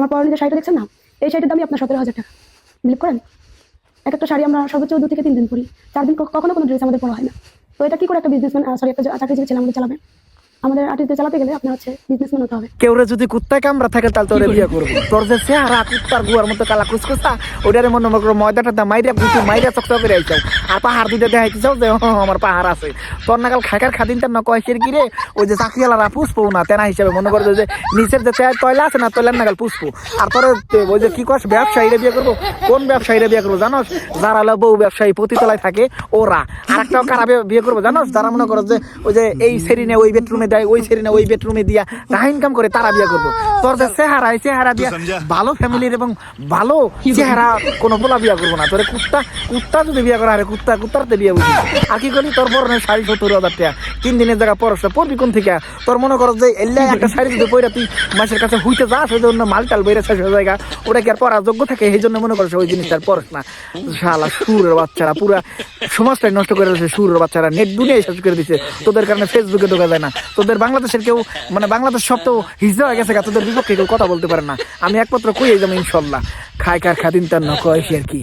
আমার পরনে শাড়িটা দেখছেন না, এই শাড়িটার দামই আপনার সতেরো হাজার টাকা। বিলিভ করেন? এক একটা শাড়ি আমরা সর্বোচ্চ দু থেকে তিন দিন পরি। চার দিন কখনো কোনো ড্রেস আমাদের পড়া হয় না। তো এটা কি করে একটা বিজনেসম্যান সরি একটা চাকরিজীবী ছেলে আমাদের চালাবে? আমাদের আর্টিস্টদের চালাতে গেলে হচ্ছে হতে হবে। কেউ যদি কুত্তায় কামড়া থাকে, তাহলে বিয়ে করব। তোর যে কুত্তার গুয়ার মতো কালা মনে মনে করো ময়দাটা দা মাইরা মাইরা চকচক করে আর পাহাড় দেখাইতে চাও যে আমার পাহাড় আছে। তোর নাগাল খাইকার খাদিন তার গিরে, ওই যে না, তেনা হিসাবে মনে করো যে, নিচের যে তয়লা আছে না তয়লার পুষবো আর তোর ওই যে কি কস, ব্যবসায়ীরা বিয়ে করব? কোন ব্যবসায়ীরা বিয়ে করব জানোস? যারা হলো বউ ব্যবসায়ী, পতিতলায় থাকে ওরা। আর একটাও কারা বিয়ে- বিয়ে করব জানোস? যারা মনে করো যে, ওই যে এই সেরিনে ওই বেডরুমে দেয় ওই সেরিনে ওই বেডরুমে দিয়া টাকা ইনকাম করে তারা বিয়ে করব। তোর যে চেহারা এই চেহারা দিয়া ভালো ফ্যামিলির এবং ভালো চেহারা কোনো বিয়ে করব না। তোর কুত্তা কুত্তা যদি বিয়ে করা কুত্তা কুত্তারতে বিয়ে বুঝি। আর কি করলি তোর শাড়ি সত্তর হাজার টাকা। তিন দিনের জায়গা পরশ পড়বি কোন থেকে? তোর মনে করো যে এল্লা একটা শাড়ি যদি পরে তুই মাসের কাছে হুইতে যাস ওই জন্য মাল টাল বেড়ে শেষ হয়ে জায়গা ওটা কি আর পড়ার যোগ্য থাকে? এই জন্য মনে করছে ওই জিনিসটার পরশ না। শালা সুরের বাচ্চারা পুরা সমাজটাই নষ্ট করে দিয়েছে সুরের বাচ্চারা। নেট দুনিয়ায় শেষ করে দিচ্ছে তোদের কারণে ফেসবুকে ঢোকা যায় না। তোদের বাংলাদেশের কেউ মানে বাংলাদেশ সব তো হিজড়া হয়ে গেছে তোদের বিপক্ষে কেউ কথা বলতে পারে না। আমি একমাত্র কই যাব ইনশাল্লাহ। খায় কার খাদিন তার নকয় আর কি?